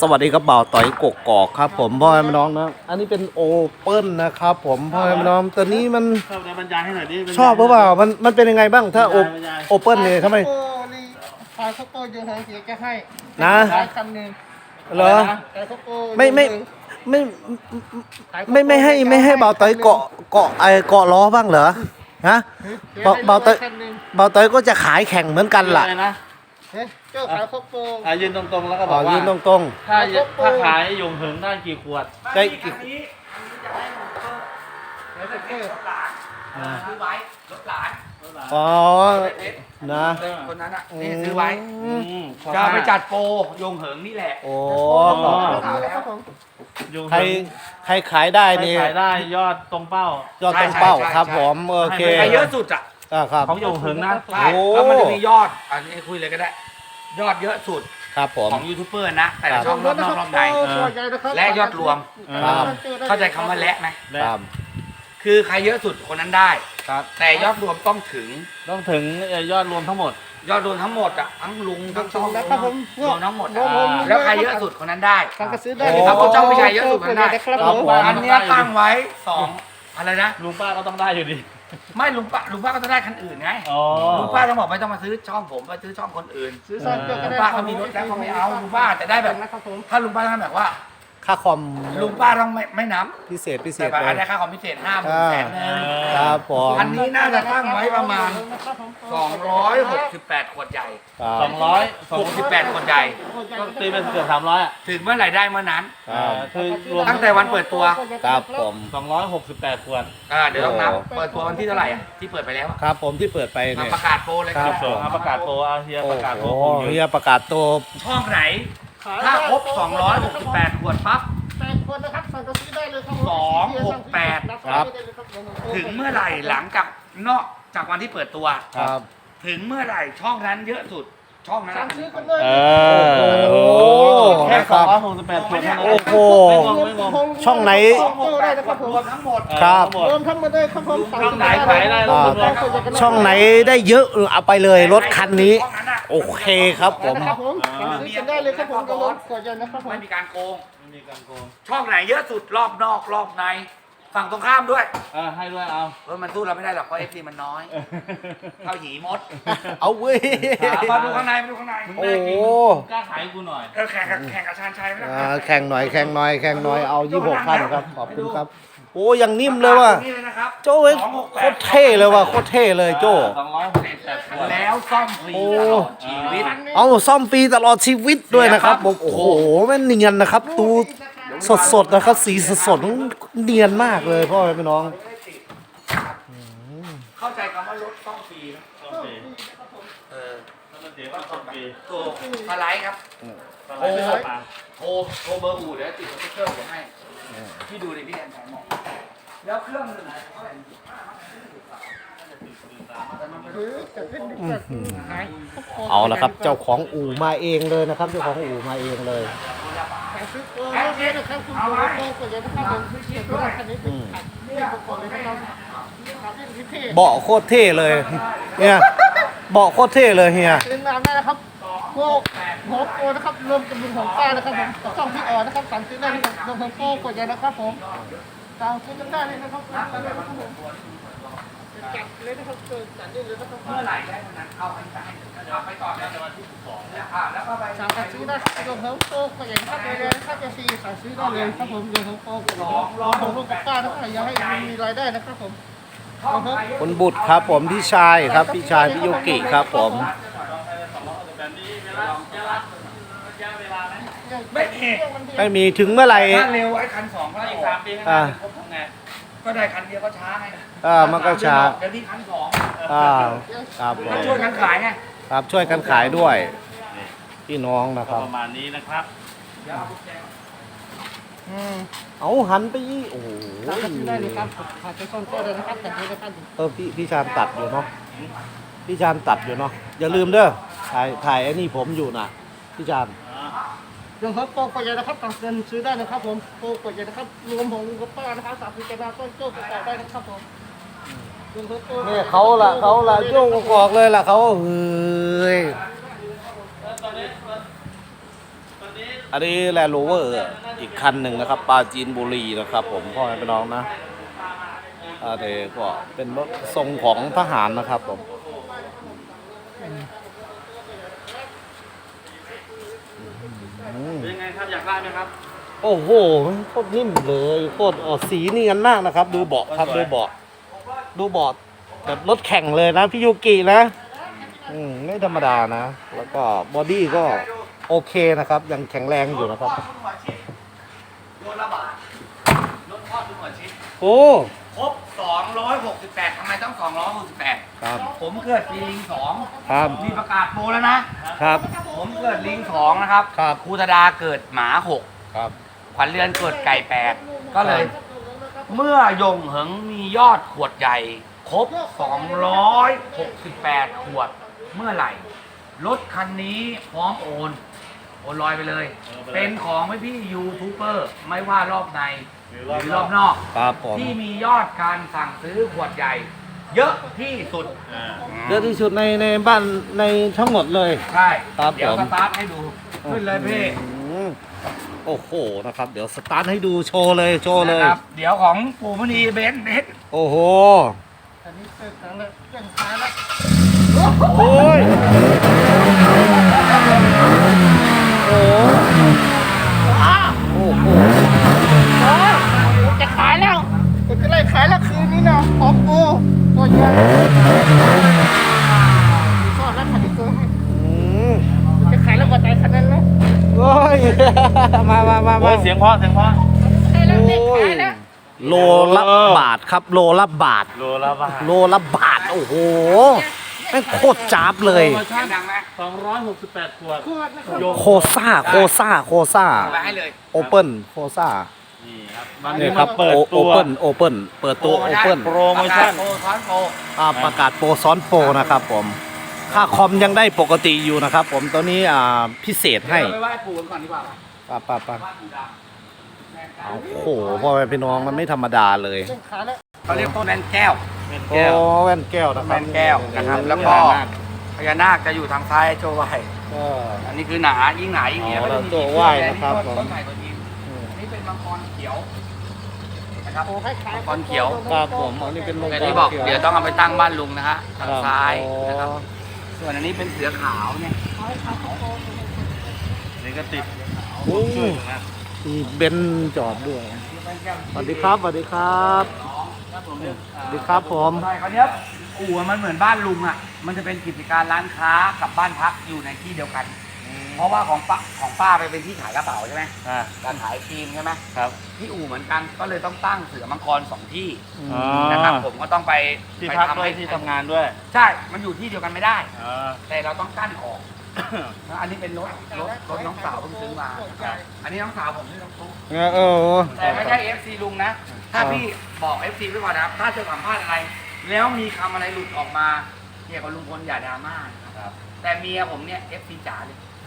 สวัสดีครับบ่าวต่อยกกกอกครับ ผมพ่อแม่พี่น้องนะอันนี้เป็นโอเปิลนะครับ ผมพ่อแม่พี่น้องตัวนี้มันชอบในบรรยายให้หน่อยดิชอบหรือเปล่ามันมันเป็นยังไงบ้างถ้าโอบรรยายโอเปิลเนี่ยทำไมโอ้นี่ขายข้าวโพดยูเฮิงเสียจะให้นะขายคำหนึ่งเหรอขายข้าวโพดไม่ไม่ไม่ไม่ไม่ให้ไม่ให้บ่าวต่อยเกาะเกาะไอเกาะล้อบ้างเหรอฮะเบาเบาเตยบ่าวต่อยก็จะขายแข่งเหมือนกันล่ะ อะไรนะเฮ้ยเจ้าขายข้าวโพดอะยืนตรงๆแล้วก็บอ๋ออกว่ายืนตรง ถ้าถ้าขายยงเหิงได้กี่ขวดๆได้กี่ซื้อไว้รถหลานอ๋อนะคนนั้นอะนี่ซื้อไว้อืมจะเอาไปจัดโปรยงเหิงนี่แหละ โอ้ขขออบบคุณครับผมยงใครเหิงใครขายได้ใครนี่ขายได้ยอดตรงเป้า ยอดตรงเป้าครับผมโอเคใครเยอะสุดอะ อ่าครับ ของยงเหิงนะ ใช่โอ้ แล้วมันจะมียอด อันนี้คุยเลยก็ได้ ยอดเยอะสุดครับผม ของยูทูบเบอร์นะ แต่ครัละบช่องรอบนอกรอบในและยอดรวม ครับ เข้าใจคำว่าและไหมและครับคือใครเยอะสุดคนนั้นได้ ครับ แต่ยอดรวมต้องถึง ต้องถึงเอ่อยอดรวมทั้งหมด ยอดรวมทั้งหมดอะทั้งลุงทั้งช่องแล้วครับผมรวมทั้งหมดรวมอะผมแล้วใครเยอะสุดคนนั้นได้ สั่งกระซื้อได้โอ้ถ้าพระเจ้าไม่ใช่เยอะสุดคนนั้นได้ ครับครับผมผม อันเนี้ยตั้งไว้สองอะไรนะ ลุงป้าก็ต้องได้อยู่ดี ไม่ลุงป้าลุงป้าก็ต้องได้คันอื่นไงอ๋อ ลุงป้าต้องบอกไม่ต้องมาซื้อช่องผมมาซื้อช่องคนอื่น ซื้อซ่อนเจ้าก็ลุงได้ป้าเขามีรถแล้วเขาไม่เอาลุงป้าจะได้แบบ นะครับผม ถ้าลุงป้าต้องแบบว่า ค่าคอมลุงป้าต้องไม่ไม่นับพิเศษพิเศแต่ษแบบเลอัยนนี้ค่าคอมพิเศษห้าหมื่นอ่าแสนหนึงครับผม อันนี้น่าจะตั้งไว้ประมาณ 268 ขวดใหญ่ ครับสองร้อยสอง68 ขวดใหญ่ ก็ตีเป็นเกือบสามร้อยอะถึงเมื่อไหร่ได้เมื่อนั้นครับคือรวมตั้งแต่วันเปิดตัว ครับผม สองร้อยหกสิบแปดขวด อ่าเดี๋ยวต้องนับ เปิดตัววันที่เท่าไหร่อะที่เปิดไปแล้วอะครับผมที่เปิดไปมาเนี่ย ประกาศโปรเลยคครัรับบเสริมครับประกาศโปรอาเฮียโอ้ประกาศโปรโหผมอยู่เฮียประกาศตัวช่องไหน ถ้าครบ 268 ขวดปั๊บ แปดคนนะครับสั่งกระซื้อได้เลยครับผมสองหกแปด ครับ ถึงเมื่อไหร่หลังจากนอกจากวันที่เปิดตัว ครับ ถึงเมื่อไหร่ช่องนั้นเยอะสุด ช่องนั้นสั่งซื้อกันเลยเอโอ้อโหแค่นะสคองรับ ร้อยหกสิบแปดขวดเท่านั้นโอ้โหไม่งงไม่งงช่องไหนช่องหกแปดขวดรวมทั้งหมดครับเออรวมทั้งหมดได้ครับผมช่องไหนขายได้อ่าช่องไหนได้เยอะเออเอาไปเลยรถคันนี้ ช่องนั้นอะโอเคครับผม ครับผมสั่งซื้อกันได้เลยครับผมกระโดดกดยันนะครับผม ไม่มีการโกง ไม่มีการโกง ช่องไหนเยอะสุดรอบนอกรอบใน ฝั่งตรงข้ามด้วยเออให้ด้วยเอา เออมันสู้เราไม่ได้หรอกเพราะเอฟซีมันน้อยเท่าหีมดเอาเว้ยมาดูข้างในมาดูข้างในโอ้โหกล้าขายกูหน่อยเออแข่งกับแข่งกับชาญชัยไม่ได้อ่าแข่งหน่อยแข่งหน่อยแข่งหน่อยเอายี่หกพันครับขอบคุณครับ โอ้ยังนิ่มเลยว่ะนี่เลยนะครับโจ้เว้ยโคตรเท่เลยว่ะโคตรเท่เลยโจ้ สองร้อยหกสิบแปดขวดแล้วซ่อมฟรีโอ้ตลอดชีวิต เอาซ่อมฟรีตลอดชีวิตด้วยนะครับผมโอ้โหแม่นเนียนนะครับ ดู สดๆนะครับ สีสดๆเนียนมากเลยพ่อแม่พี่น้อง เข้าใจคำว่ารถซ่อมฟรีไหมโอเคเออถ้ามันเสียก็ต้องปีตัวสไลด์ครับสไลด์ไม่ต้องปาโทรโทรเบอร์อู่เดี๋ยวติดสติ๊กเกอร์ไว้ให้พี่ดูดิพี่แอนใช้หมอแล้วเครื่องหนึ่งเท่าไหร่ซื้อจะขึ้นจะหายเอาละครับ เจ้าของอู่มาเองเลยนะครับ เจ้าของอู่มาเองเลย สั่งซื้อโปรเลยนะครับคุณโปรโปรกดยันนะครับผมเขียนว่าคันนี้เป็นขัดนี่ประกอบเลยนะครับขัดนี่เศษเบาะโคตรเท่เลยเนี่ยเบาะโคตรเท่เลยเฮียเป็นนามได้นะครับโปรหัวโปรนะครับรวมกับลุงของป้านะครับผมช่องพี่อ๋อนะครับสั่งซื้อได้นะครับรวมทั้งโปรกดยันนะครับผมสั่งซื้อกันได้เลยนะครับ จัดเลยนะครับเกิดจัดได้เลยนะครับเมื่อไหร่ได้เมื่อนั้นเอาไปจ่ายเอาไปก่อนวจะมาที่สองแล้วอ่าแล้วก็ไปสั่งซื้อได้ครับรวมทั้งโปรกดยันครับเลยนะครับจะฟรีสั่งซื้อได้เลยครับผมรวมทั้งโปรกดยันรวมทั้งลูกกับป้านะครับอยากให้มันมีรายได้นะครับผมคุณบุตรครับผมพี่ชายครับพี่ชายพี่ยุกิครับผมไม่มีไม่มีถึงเมื่อไหร่ถ้าเร็วไอ้คันสองก็ถ้าได้อีกสามปีข้างหน้าจะครบทำไงก็ได้คันเดียวก็ช้าไง อ่ามันก็ช้า เดี๋ยวนี้คันสองอ่าครับผมก็ช่วยกันขายไงครับช่วยกันขายด้วย พี่น้องนะคก็รับ ประมาณนี้นะครับอืมเอาหันไปยี่โอ้โหสั่งซื้อได้เลยครับขาดไปซ่อนโต๊ะเลยนะครับแต่นี้นะครับเออพี่พี่ชานตัดอยู่เนาะพี่ชานตัดอยู่เนาะอย่าลืมเด้อถ่ายถ่ายไอ้นี่ผมอยู่นะพี่ชานรวมทั้งโปรกดยันนะครับสั่งเงินซื้อได้นะครับผมโปรกดยันนะครับรวมของลุงกับป้านะครับสามสิบเจ็ดบาทต้นโจ้กดได้นะครับผมรวมทั้งโปร เนี่ยเขาละเขาละโจ้งกอกเลยล่ะเขาเฮ้ยตอนนี้ตอนนี้อันนี้แลนด์โรเวอร์อีกคันหนึ่งนะครับปราจีนบุรีนะครับ ผมพ่อแม่พี่น้องนะอันนี้ก็เป็นรถทรงของทหารนะครับผมเป็นยังไงครับอยากได้ไหมครับ โอ้โหโคตรนิ่มเลยโคตรอ๋อสีเนียนมากนะครับ ดูเบาะครับดูเบาะ ดูเบาะแบบรถแข่งเลยนะพี่ยูกินะอืมไม่ธรรมดานะ แล้วก็บอดี้ก็โอเคนะครับ ยังแข็งแรงอยู่นะครับโยนระบาดรถทอดทุกหัวชิ้นโอ้ครบ 268ทำไมต้อง 268 ครับ ผมเกิดปีลิงสองครับ มีประกาศโปรแล้วนะ ครับ ผมเกิดลิงสองนะครับครับครูธดาเกิดหมาหกครับขวัญเรือนเกิดไก่แปดก็เลย เมื่อยงเหิงมียอดขวดใหญ่ ครบ 268 ขวด เมื่อไหร่รถคันนี้พร้อมโอน โอนลอยไปเลยเป็นของไม่พี่ยูทูบเบอร์ไม่ว่ารอบในหรือรอบนอก ครับผมที่มียอดการสั่งซื้อขวดใหญ่ เยอะที่สุดเยอะที่สุดในในบ้านในทั้งหมดเลย ใช่ ครับเดี๋ยวผม สตาร์ทให้ดู ขึ้นเลยพี่อืม โอ้โหนะครับเดี๋ยวสตาร์ทให้ดูโชว์เลยโชว์เลยนะครับเดี๋ยวของปู่มณีเบนซ์เบนซ์โอ้โหอันนี้เกิดครั้งแรกเกิดครั้งแล้วโอ้ยโอ้โหโอ้โหจะขายแล้วจะไล่ขายแล้วคืนนี้นะของกูตัวใหญ่ซ่อนแล้วขัดอีกตัวให้อืมจะขายแล้วก็ตายคันนั้นแล้ว โอ้ย มามามาโอ้มายเสียงเพราะเสียงเพราะขายแล้วเด็กโอ้ยขายแล้วโลละบาทครับ โลละบาท โลละบาทโลละบาท โอ้โหแม่งโคตรจ้าบเลยเสียงดังไหม268ขวดขวดนะครับโคซ่า โคซ่า โคซ่าเอาไปให้เลยโอเปิลโคซ่านี่ครับวันนี่นี้ครัมาบเปิดโอตัว เปิลโอเปิลเปิดตัวโอเปิลโปรโมชั่น โปรซ้อนโปรอ่าประกาศโปรซ้อนโปรนะครับผม ค่าคอมยังได้ปกติอยู่นะครับ ผมตัวนี้อ่าพิเศษให้เดี๋ยวไปไหว้ปู่กันก่อนดีกว่าป่ะป่ะป่ะไหว้ปู่ดำโอ้โหพ่อแม่พี่น้องมันไม่ธรรมดาเลยเด็กขายแล้วเขาเรียกต้นแมนแก้วเป็นโอ้แก้วแว่นแก้วนะคแมรับนแก้วนะครับแล้วก็พญานาคจะอยู่ทางซ้ายโจไหวก็อันนี้คือหนายิ่งหนายิ่งเนี้ยอ๋อก็จะมีแล้วตัวไหว้นะครับต้ผมต้นใหญ่กว่านี้อันนี้เป็นมังกรเขียวนะครับโอ้ให้ขายก้อนเขียวครับผมอันนี้เป็นมงอันคลนี้บอกขีวเดี๋ยวต้องเอาไปตั้งบ้านลุงนะฮะทางครับซ้ายอ๋อนะครับ ส่วนอันนี้เป็นเสือขาวเนี่ยนี่ก็ติดโอ้ช่วยนะมีเบนซ์จอดด้วย สวัสดีครับสวัสดีครับสวัสดีครับผมใช่คราวเนี้ยอู่มันเหมือนบ้านลุงอะ มันจะเป็นกิจการร้านค้ากับบ้านพักอยู่ในที่เดียวกัน เพราะว่าของป้าของป้าไปเป็นที่ขายกระเป๋าใช่ไหมอ่าการขายครีมใช่ไหมครับ ที่อู่เหมือนกันก็เลยต้องตั้งเสือมังกรสองที่อ๋อนะครับผมก็ต้องไปที่ไปพักทำด้วยให้ที่ทำงานด้วยใช่ มันอยู่ที่เดียวกันไม่ได้ อ่า แต่เราต้องกั้นออกแล้วอันนี้เป็นรถรถรถน้องสาวเพิ่งซื้อมานะครับอันนี้น้องสาวผมที่น้องตุ๊ก เออเออแต่ไม่ใช่ FC ลุงนะ ถ้าพี่บอก FC ไว้ก่อนนะครับ ถ้าจะสัมภาษณ์อะไร แล้วมีคำอะไรหลุดออกมาเกี่ยวกับลุงพลอย่าดราม่านะครับ แต่เมียผมเนี่ย FC จ๋าเลย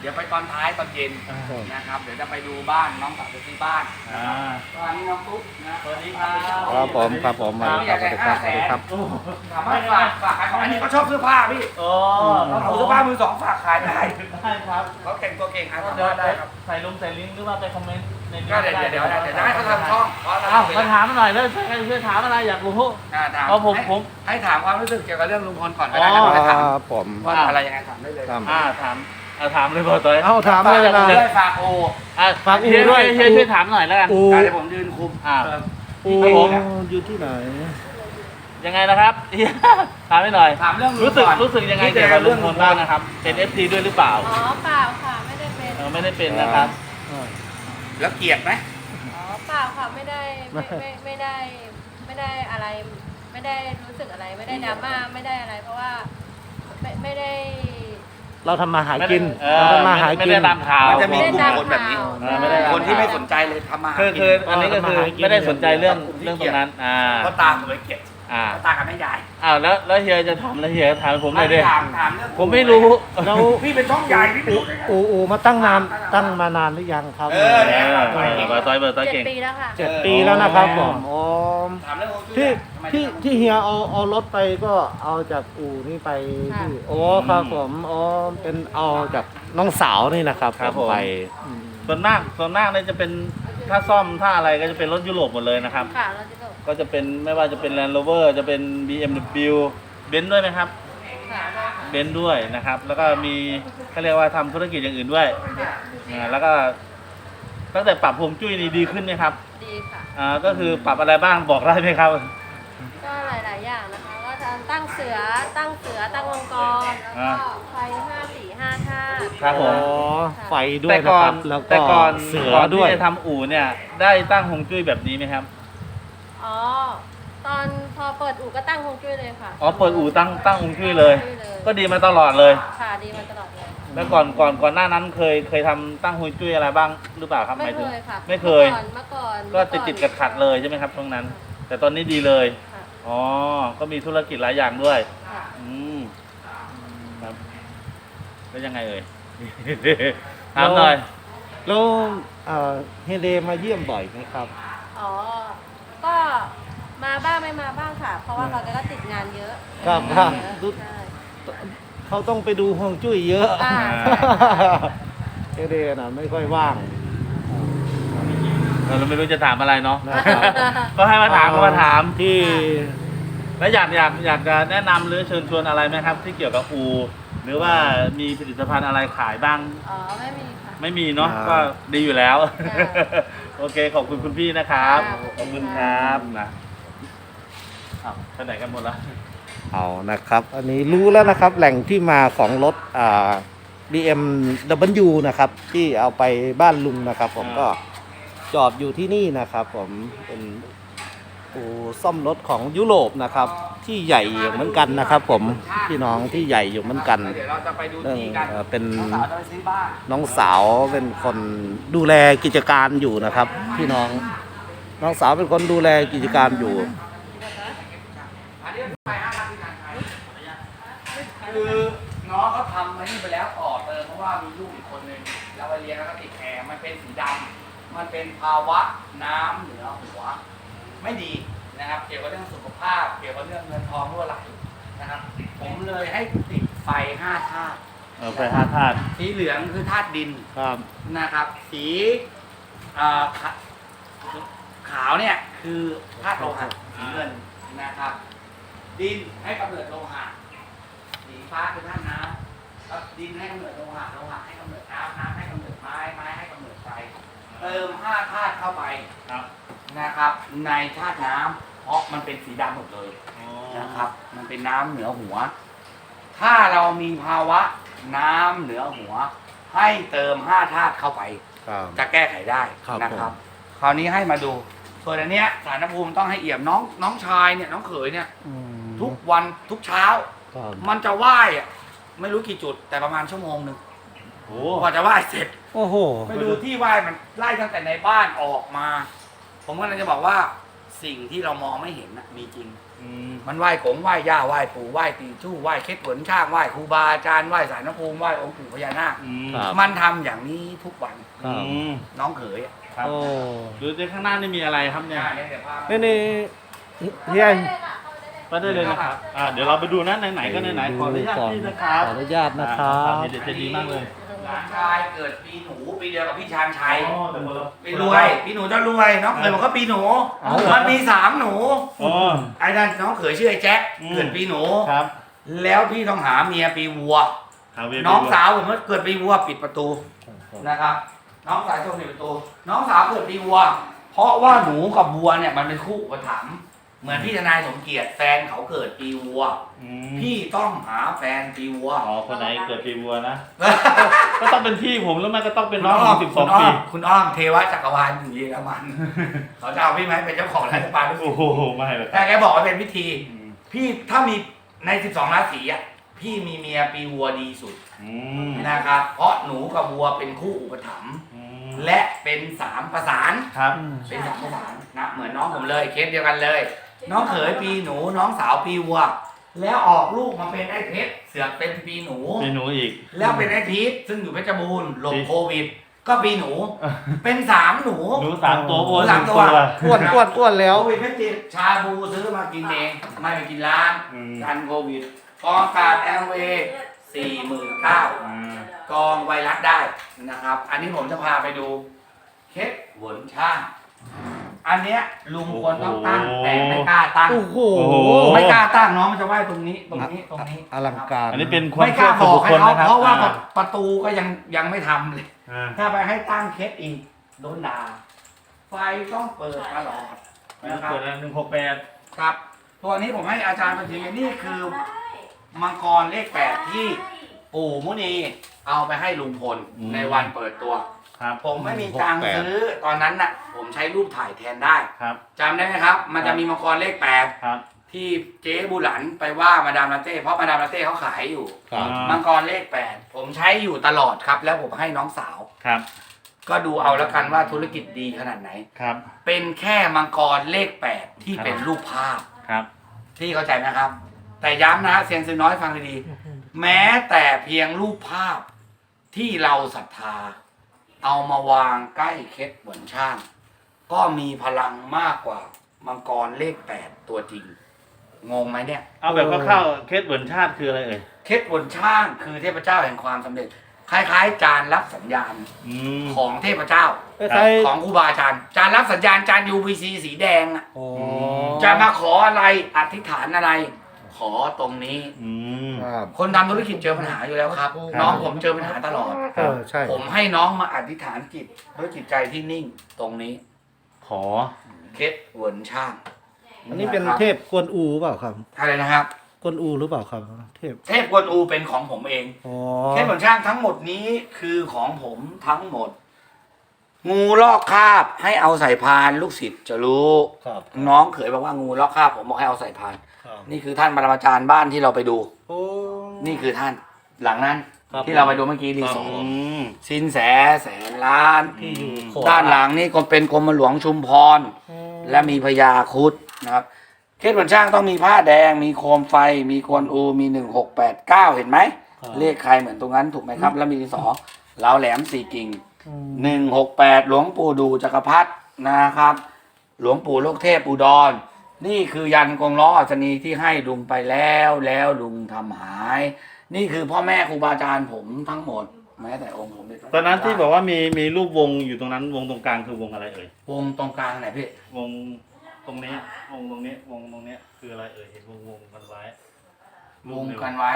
เดี๋ยวไปตอนท้ายตอนเย็นนะครับ เดี๋ยวจะไปดูบ้านน้องสาวไปที่บ้านอ่า ตอนนี้น้องตุ๊กนะสวัสดีครับ ครับผมครับผมมาครับสวัสดีครับสวัสดีครับถามว่าฝากฝากขายของอันนี้เขาชอบเสื้อผ้าพี่โอ้เขาเอาเสื้อผ้ามือสองฝากขายได้ได้ครับเขาเก่งตัวเก่งขายก็ของเดี๋ยวได้ครับใส่ลงใส่ลิงก์หรือว่าไปคอมเมนต์ในนี้ก็เดี๋ยวเดี๋ยวเดี๋ยวเดี๋ยวจะให้เขาทำช่องเพราะเราเอ้ามาถามหน่อยเลยช่วยกันช่วยถามอะไรอยากรู้ อ่าถามเอาผมให้ผม ให้ถามความรู้สึกเกี่ยวกับเรื่องลุงพลก่อนก็อ๋ได้อนะจะถามครับผม ว่าอะไรยังไงถามได้เลย ครับ อ่าถาม เอาถามเลยบอตัวเอาถามเลยนะเรื่อยฝากโออะฝากอู่เฮียด้วยเฮียช่วยถามหน่อยแล้วกันอูการที่ผมยืนคุมอ่าอูครับผม อยู่ที่ไหน ยังไงนะครับเฮียถามให้หน่อย ถามเรื่องลุงรู้สึกก่อนรู้สึกยังไงเกี่ยวกับลุงพลบ้างนะครับ เป็นเอฟซีด้วยหรือเปล่าอ๋อเปล่าค่ะไม่ได้เป็นเออไม่ได้เป็นนะครับ แล้วเกลียดไหมอ๋อเปล่าค่ะไม่ได้ไม่ไม่ไม่ได้ไม่ได้อะไร ไม่ได้รู้สึกอะไร ไม่ได้ดราม่าไม่ได้อะไร เพราะว่าไม่ไม่ได้ เราทำมาหากินเอเราอทำมาหาไม่กิน ได้ตามข่าว มันจะมีไม่ได้กลุ่มคนแบบนี้ เออไม่ได้ คนที่ไม่สนใจเลยทำมาหาคือกินคืออันนี้ก็คือไม่ได้สนใจเรื่องเรื่องตรงนั้นอ่า เพราะตาผมไม่เกลียด อ่าเพราะตากับแม่ยายอ้าวแล้วแล้วเฮียจะถามแล้วเฮียถามผมหน่อยดิถามถามเรื่องผมไม่รู้แล้วพี่เป็นช่องใหญ่พี่ไม่รู้ได้ไงอูอูมาตั้งนานตั้งมานานหรือยังครับเออเนี่ยเออเบอร์ต้อยเบอร์ต้อยเจ็เก่ดงปีแล้วค่ะเจ็ดปีแล้วนะครับผมโอ้ถามเรื่องของพี่ทำไมที่ถึงที่เฮียเอาเอารถไปก็เอาจากอู่นี่ไปที่โอ้ครับผมอ๋อเป็นเอาจากน้องสาวนี่นะครับครับผมไปส่วนมากส่วนมากเนี่ยจะเป็นถ้าซ่อมถ้าอะไรก็จะเป็นรถยุโรปหมดเลยนะครับค่ะเราจะจบ ก็จะเป็นไม่ว่าจะเป็น Land Rover จะเป็น BMW เบนซ์ด้วยไหมครับค่ะได้ค่ะเบนซ์ด้วยนะครับ แล้วก็มีเขาเรียกว่าทำธุรกิจอย่างอื่นด้วยอ่าแล้วก็ตั้งแต่ปรับฮวงจุ้ยนี่ดีขึ้นไหมครับดีค่ะ อ่าก็คือปรับอะไรบ้างบอกได้ไหมครับก็หลาย ๆ อย่างนะคะ ก็จะตั้งเสือตั้งเสือตั้งมังกร แล้วก็ไฟห้าสี่ห้าธาตุ ครับผมอ๋อไฟด้วยแต่นะก่อคนรับแล้วก็แต่ก่อนเสือก่อนด้วย ที่จะทำอู่เนี่ย ได้ตั้งฮวงจุ้ยแบบนี้ไหมครับ อ๋อ ตอนพอเปิดอู่ก็ตั้งฮวงจุ้ยเลยค่ะอ๋อเปิดอู่ตั้งตั้งฮวงจุ้ยเลยฮวงจุ้ยเลย ก็ดีมาตลอดเลย ค่ะดีมาตลอดเลย แล้วก่อนก่อนก่อนหน้านั้นเคยเคยทำตั้งฮวงจุ้ยอะไรบ้างหรือเปล่าครับหไม่มายถึเคงยค่ะไม่เคยเมื่อก่อนก็เมื่อติดติดขัดขัดๆเลยใช่ไหมครับตรงนั้น แต่ตอนนี้ดีเลย ค่ะอ๋อ ก็มีธุรกิจหลายอย่างด้วย ค่ะอืมครับ แล้วยังไงเอ่ย ถามหน่อย แล้วเอ่อเฮเดมาเยี่ยมบ่อยไหมครับ อ๋อ ก็มาบ้างไม่มาบ้างค่ะ เพราะว่าเขาก็ติดงานเยอะครับครับเยอะดู ใช่เขาต้องไปดูฮวงจุ้ยเยอะอ่าเฮเดนะไม่ค่อยว่าง เราไม่รู้จะถามอะไรเนาะนะครับก็ให้มาถามก็มาถาม ที่ แล้วอยากอยากอยากจะแนะนำหรือเชิญชวนอะไรไหมครับ ที่เกี่ยวกับอู หรือว่ามีผลิตภัณฑ์อะไรขายบ้าง อ๋อไม่มีค่ะ ไม่มีเนาะอ่าก็ดีอยู่แล้วค่ะโอเคขอบคุณคุณพี่นะครับค่ะขอบคุณครับนะอ้าวไปไหนกันหมดละเอานะครับ อันนี้รู้แล้วนะครับ แหล่งที่มาของรถอ่า BMW นะครับ ที่เอาไปบ้านลุงนะครับ ผมก็จอดอยู่ที่นี่นะครับ ผมเป็น อู่ซ่อมรถของยุโรปนะครับ ที่ใหญ่เหมือนกันนะครับ ผมพี่น้องที่ใหญ่อยู่เหมือนกันเดี๋ยวเราจะไปดูที่กันเอ่อเป็นน้องสาวเป็นคนดูแลกิจการอยู่นะครับ พี่น้องน้องสาวเป็นคนดูแลกิจการอยู่ คือน้องเขาทำไอ้นี่ไปแล้วต่อเติมเพราะว่ามีลูกอีกคนนึงเราไปเรียนแล้วก็ติดแอร์มันเป็นสีดำมันเป็นภาวะน้ำเหนือหัว ไม่ดี นะครับเกี่ยวกับเรื่องสุขภาพ เกี่ยวกับเรื่องเงินทองรั่วไหลนะครับ ผมเลยให้ติดไฟห้าธาตุเออไปห้าธาตุสีเหลืองคือธาตุดินครับนะครับ สีเอ่อขะขาวเนี่ยคือธาตุโลหะสีเงินนะครับ ดินให้กำเนิดโลหะสีฟ้าคือธาตุน้ำแล้วดินให้กำเนิดโลหะโลหะให้กำเนิดน้ำน้ำให้กำเนิดไม้ไม้ให้กำเนิดไฟเติมห้าธาตุเข้าไปครับนะครับ ในธาตุน้ำเพ ราะมันเป็นสีดำหมดเลยนะครับ มันเป็นน้ำเหนือหัว ถ้าเรามีภาวะน้ำเหนือหัว ให้เติมห้าธาตุเข้าไป ครับ จะแก้ไขได้ครับนะครับผมคราวนี้ให้มาดูส่วนอันเนี้ยสารภูมิต้องให้เอี่ยมน้องน้องชายเนี่ยน้องเขยเนี่ยอืมทุกวันทุกเช้า ครับมันจะไหว้อะไม่รู้กี่จุดแต่ประมาณชั่วโมงหนึ่งโอ้กว่าจะไหว้เสร็จ โอ้โห ไปดูที่ไหว้มันไล่ตั้งแต่ในบ้านออกมา ผมก็เลยจะบอกว่า สิ่งที่เรามองไม่เห็นนะมีจริง อืมมันไหว้กงไหว้ย่าไหว้ปู่ไหว้ปีชู่ไหว้เคสผลช่างไหว้ครูบาอาจารย์ไหว้สารนภูมิไหว้องค์ปู่พญานาคอืมครับ มันทำอย่างนี้ทุกวันครับอืมน้องเขยอะครับโอ้ดูในข้างหน้านี่มีอะไรครับเนี่ยเนี่ยเดี๋ยวพามานี่นี่เฮียไปได้เลยนะครับอ่าเดี๋ยวเราไปดูนะไหนๆก็ไหนๆขออนุญาตพี่นะครับขออนุญาตนะครับ อ่าเดี๋ยวจะดีมากเลย หลานชายเกิดปีหนูปีเดียวกับพี่ชานชัยอ๋อแต่คนละปีรวยปีหนูจะรวยน้องเขยบอกว่าปีหนูเอามันมีสามหนูอ๋อ ไอ้นั่นน้องเขยชื่อไอ้แจ็คอืม เกิดปีหนู ครับแล้วพี่ต้องหาเมียปีวัวหาเวทีน้องสาวผมว่าเกิดปีวัวปิดประตูนะครับ น้องสาวโชคปิดประตู น้องสาวเกิดปีวัว เพราะว่าหนูกับวัวเนี่ยมันเป็นคู่อุปถัมภ์ เหมือนพี่ทนายสมเกียรติแฟนเขาเกิดปีวัว อืมพี่ต้องหาแฟนปีวัว อ๋อคนไหนเกิดปีวัวนะ ก็ต้องเป็นพี่ผมแล้วมันก็ต้องเป็นน้องคุณผอ้อมมสิบสคุองณอ้ปี อมคุณอ้อมเทวะจักรวาลอยู่เยอรมัน เขาจะเอาพี่ไหมเป็นเจ้าของร้านสปาด้วยโอ้โหไม่เลยแต่แกบอกว่าเป็นพิธี อืมพี่ถ้ามีใน 12ราศีอะพี่มีเมียปีวัวดีสุดอืมนะครับเพราะหนูกับวัวเป็นคู่อุปถัมภ์อืมและเป็นสามประสาน ครับ เป็นสามประสานนะเหมือนน้องผมเลยเคสเดียวกันเลย น้องเขยปีหนูน้องสาวปีวัว แล้วออกลูกมาเป็นไอ้เพชรเสือกเป็นปีหนู ปีหนูอีก แล้วเป็นไอ้พีทซึ่งอยู่เพชรบูรณ์หลบโควิด ก็ปีหนู เป็นสามหนูหนูสามตัวโอ้ยสามตัวอ้วนอ้วนอ้วนแล้ว โควิดไม่ติดชาบูซื้อมากินเองไม่ไปกินร้านอืม กันโควิดกองอากาศแอมเวย์สี่หมื่นเก้า อ่ากองไวรัสได้นะครับ อันนี้ผมจะพาไปดูเคสหวนช่าง อันเนี้ยลุงควรต้องตั้งแต่ไม่กล้าตั้งโอ้โห ไม่กล้าตั้งน้องมันจะไหว้ตรงนี้ตรงนี้ตรงนี้อลังการ อันนี้เป็นความไม่กเชื่ล้าอบส่วนอบุกคให้คลเขานะครับเพราะว่าอ่ประตูก็ยังยังไม่ทำเลย อ่าถ้าไปให้ตั้งเคสอีกโดนด่าไฟต้องเปิดตลอดอันนะนี้ครับเปิดหนึ่งหกแปดครับ ตัวนี้ผมให้อาจารย์ประจิมนี่คือมังกรเลขแปดที่ปู่มุนีเอาไปให้ลุงพลในวันเปิดตัว ครับ ผมไม่มีตังค์ซื้อตอนนั้นน่ะ ผมใช้รูปถ่ายแทนได้ครับจำได้ไหมครับ มันจะมีมังกรเลขแปดครับ ที่เจ๊บุหลันไปว่ามาดามลาเต้เพราะมาดามลาเต้เขาขายอยู่ ครับมังกรเลขแปดผมใช้อยู่ตลอดครับ แล้วผมให้น้องสาว ครับก็ดูเอาแล้วกันว่าธุรกิจดีขนาดไหน ครับ เป็นแค่มังกรเลขแปดที่ครับ เป็นรูปภาพ ครับที่เข้าใจไหมครับ แต่ย้ำนะเซียนซื้อน้อยฟังดีๆแม้แต่เพียงรูปภาพที่เราศรัทธา เอามาวางใกล้เคสเหมือนช่าง ก็มีพลังมากกว่ามังกรเลขแปดตัวจริง งงไหมเนี่ย เอาแบบคร่าวๆเคสเหมือนชาติคืออะไรเอ่ยเคสบนช่างคือเทพเจ้าแห่งความสำเร็จ คล้ายๆ จานรับสัญญาณอืม ของเทพเจ้าใครของครูบาอาจารย์ จานรับสัญญาณจาน UVC สีแดงอะอ๋อจะมาขออะไรอธิษฐานอะไร ขอตรงนี้ อืม ครับ คนทำธุรกิจเจอปัญหาอยู่แล้วครับ น้องผมเจอปัญหาตลอด เออใช่ ผมให้น้องมาอธิษฐานจิตด้วยจิตใจที่นิ่งตรงนี้ ขอ เคสเหวินช่างอันนี้เป็นครับเทพกวนอูเปล่าครับ อะไรนะครับ กวนอูหรือเปล่าครับ เทพ เทพกวนอูเป็นของผมเอง อ๋อ เคสเหวินช่างทั้งหมดนี้คือของผมทั้งหมด งูลอกคราบให้เอาใส่พานลูกศิษย์จะรู้ ครับ น้องเขยบอกว่างูลอกคราบผมบอกให้เอาใส่พาน ครับนี่คือท่านปรมาจารย์บ้านที่เราไปดู โอ้ นี่คือท่านหลังนั้น ครับที่เราไปดูเมื่อกี้รีสออืร์ทมสินแสแสนล้าน ที่อยู่โคด้านหลังนี่ก็เป็นกรมหลวงชุมพร และมีพญาครุดนะครับเคสบนช่างต้องมีผ้าแดง มีโคมไฟ มีกวนอูมีหนึ่งหกแปดเก้าเห็นไหม ครับ เลขใครเหมือนตรงนั้นถูกไหมครับ แล้วมีดินสอเหลาแหลมสี่กิ่งอืมหนึ่งหกแปดหลวงปู่ดูจักรพรรดินะครับ หลวงปู่โลกเทพอุดร นี่คือยันกงล้ออัศนีที่ให้ลุงไปแล้วแล้วลุงทำหาย นี่คือพ่อแม่ครูบาอาจารย์ผมทั้งหมด แม้แต่องค์ผมเยตอนนั้นที่บอกว่ามีมีรูปวงอยู่ตรงนั้น วงตรงกลางคือวงอะไรเอ่ยวงตรงกลางไหนพี่วงตรงนี้วงตรงนี้วงตรงนี้คืออะไรเอ่ยเห็นวงวงกันไว้วงกันไว้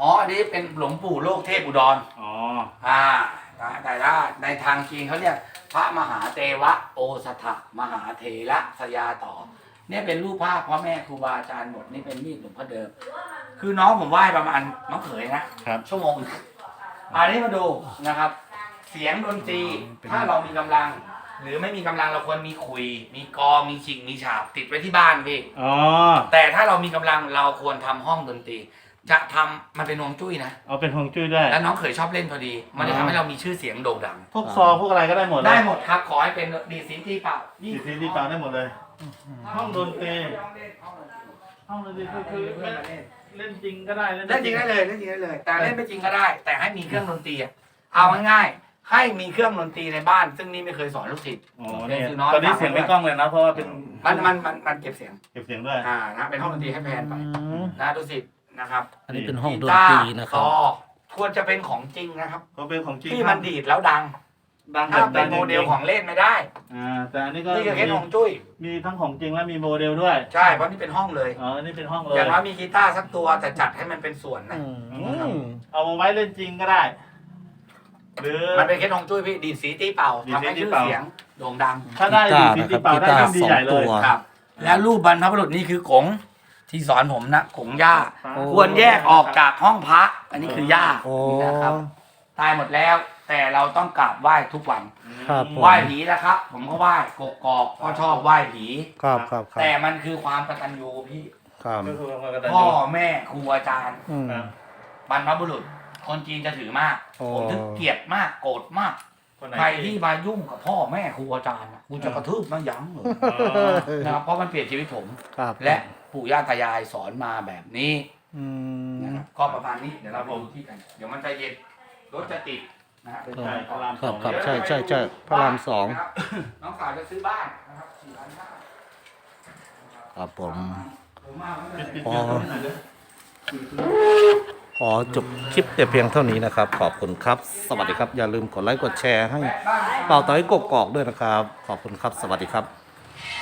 อ๋ออันนี้เป็นหลวงปู่โลกเทพอุดรอ๋ออ่าแต่ถ้าในทางจีนเขาเรียกพระมหาเทวะโอสถะมหาเถระสยาต่อ เนี่ยเป็นรูปภาพพ่อแม่ครูบาอาจารย์หมดนี่เป็นมีดหลวงพ่อเดิม คือน้องผมไหว้ประมาณน้องเขยนะครับ ชั่วโมงหนึ่งอันนี้มาดูนะครับ เสียงดนตรีถ้าเรามีกำลัง หรือไม่มีกำลังเราควรมีขุย มีกองมีชิงมีฉาบติดไว้ที่บ้านพี่ อ๋อ แต่ถ้าเรามีกำลังเราควรทำห้องดนตรี จะทำมันเป็นฮวงจุ้ยนะเอาเป็นฮวงจุ้ยด้วย แล้วน้องเคยชอบเล่นพอดี มันจะอ๋อทำให้เรามีชื่อเสียงโด่งดัง พวกซองพวกอะไรก็ได้หมดเลยได้หมดครับขอให้เป็นดีดสีที่เปล่าดีซีดีเปล่าได้หมดเลย ห้องดนตรีห้องดนตรีคือคือเล่นเล่นจริงก็ได้เล่นจริงได้เลยเล่นจริงได้เลย แต่เล่นไม่จริงก็ได้ แต่ให้มีเครื่องดนตรีอะเอาง่ายๆให้มีเครื่องดนตรีในบ้าน ซึ่งนี่ไม่เคยสอนลูกศิษย์อ๋อเนี่ยคือน้อยตอนนี้เสียงไม่กล้องเลยนะ เพราะว่าเป็นมันมันมันมันเก็บเสียงเก็บเสียงด้วยอ่านะเป็นห้องดนตรีให้แพนไปอืมนะดูสินะครับ อันนี้เป็นห้องดนกีาตรีนะครับซอควรจะเป็นของจริงนะครับเขาเป็นของจริงที่มันดีดแล้วดัง ดังแบถ้าบเป็นโมเดลของเล่นไม่ได้ อ่าแต่อันนี้ก็นี่คือเคสมีฮวงจุ้ย มีทั้งของจริงและมีโมเดลด้วยใช่ เพราะนี่เป็นห้องเลย อ๋ออันนี้เป็นห้องเลยอย่างน้อยมีกีตาร์สักตัวแต่จัดให้มันเป็นส่วนนะอืมเอามาไว้เล่นจริงก็ได้ หรือ มันเป็นเคสฮวงจุ้ยพี่ดีดสีตีเป่าดีดทำสีให้ตีชื่อเป่า เสียงโด่งดัง ถ้าได้กีดีตาร์สีนะครับตีเป่าได้กีตาร์ยิ่งดีใหญ่เลสองตัยวครับ แล้วรูปบรรพบุรุษนี่คือกงที่สอนผมนะกงย่า โอ้ ควรแยกออกจากห้องพระ อันนี้คือย่าโอ้ นะครับ ตายหมดแล้ว แต่เราต้องกราบไหว้ทุกวันครับผม ไหว้ผีนะครับ ผมก็ไหว้กกอกก็ชอบไหว้ผี ครับครับครับแต่มันคือความกตัญญูพี่ครับก็คือความกตัญพ่อญูแม่ครูอาจารย์อืม ครับบรรพบุรุษ คนจีนจะถือมาก โอ้ ผมถึงเกลียดมากโกรธมาก คนไหนใครที่มายุ่งกับพ่อแม่ครูอาจารย์น่ะกูจะกระทืบมันยั้งเลยอ๋อนะครับเพราะมันเปลี่ยนชีวิตผม ครับและปู่ย่าตายายสอนมาแบบนี้อืมนะครับก็ประมาณนี้เดี๋ยวเราไปดูที่กัน เดี๋ยวมันจะเย็นรถจะติด นะฮะเป็นใช่พระรามครับสองครับใช่ใช่ใช่พระรามสองนะครับน้องสาวจะซื้อบ้านนะครับสี่ล้านห้าครับผม ผมมาไม่ปิได้ดปิดอ๋อเสียงตรงนี้หน่อยเลย ขอจบคลิปแต่เพียงเท่านี้นะครับ ขอบคุณครับ สวัสดีครับ อย่าลืมกดไลค์กดแชร์ให้บ้านเป่าต้อยกกอกด้วยนะครับ ขอบคุณครับ สวัสดีครับ